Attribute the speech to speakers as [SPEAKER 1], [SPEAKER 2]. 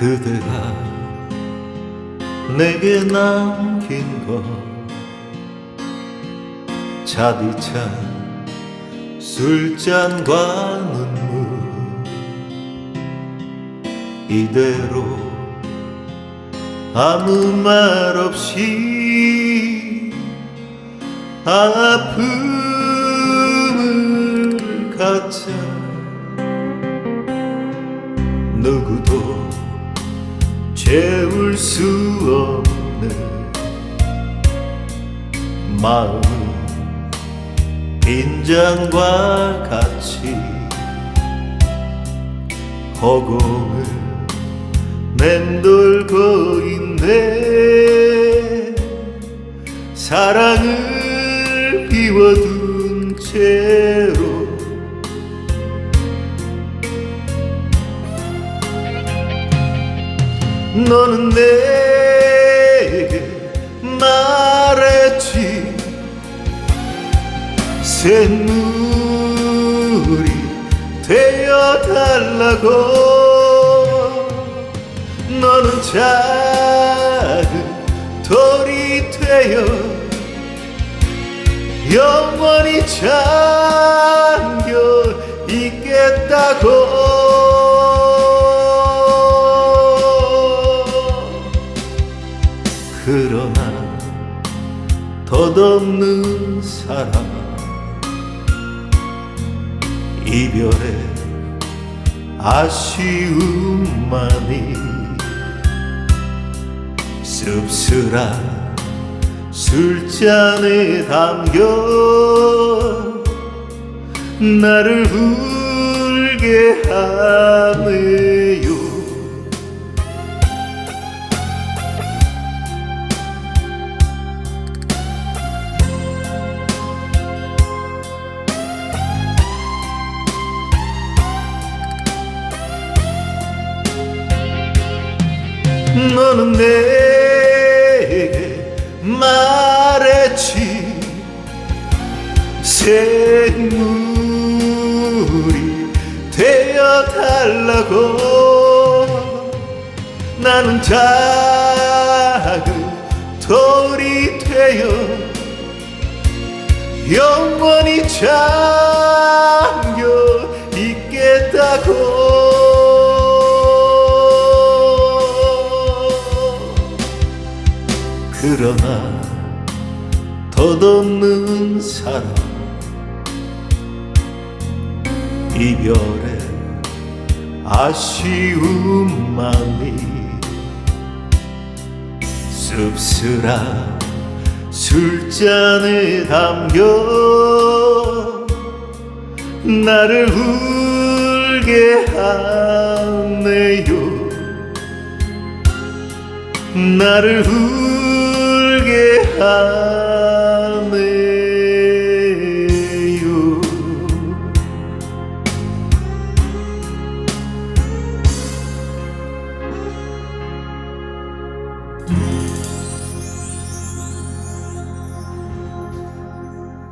[SPEAKER 1] 그대가 내게 남긴 것 차디찬 술잔과 눈물 이대로 아무 말 없이 아픔을 갖자. 누구도 채울 수 없는 마음은 빈잔과 같이 허공을 맴돌고 있네. 사랑을 비워둔 채 너는 내게 말했지. 샘물이 되어달라고. 너는 작은 돌이 되어 영원히 잠겨 있겠다고 덧없는 사랑. 이별의 아쉬움만이 씁쓸한 술잔에 담겨 나를 울게 하네 너는 내게 말했지. 생물이 되어 달라고. 나는 작은 돌이 되어 영원히 잠 그러나 덧없는 사랑 이별의 아쉬움만이 씁쓸한 술잔에 담겨 나를 울게 하네요. 나를 울게 하네요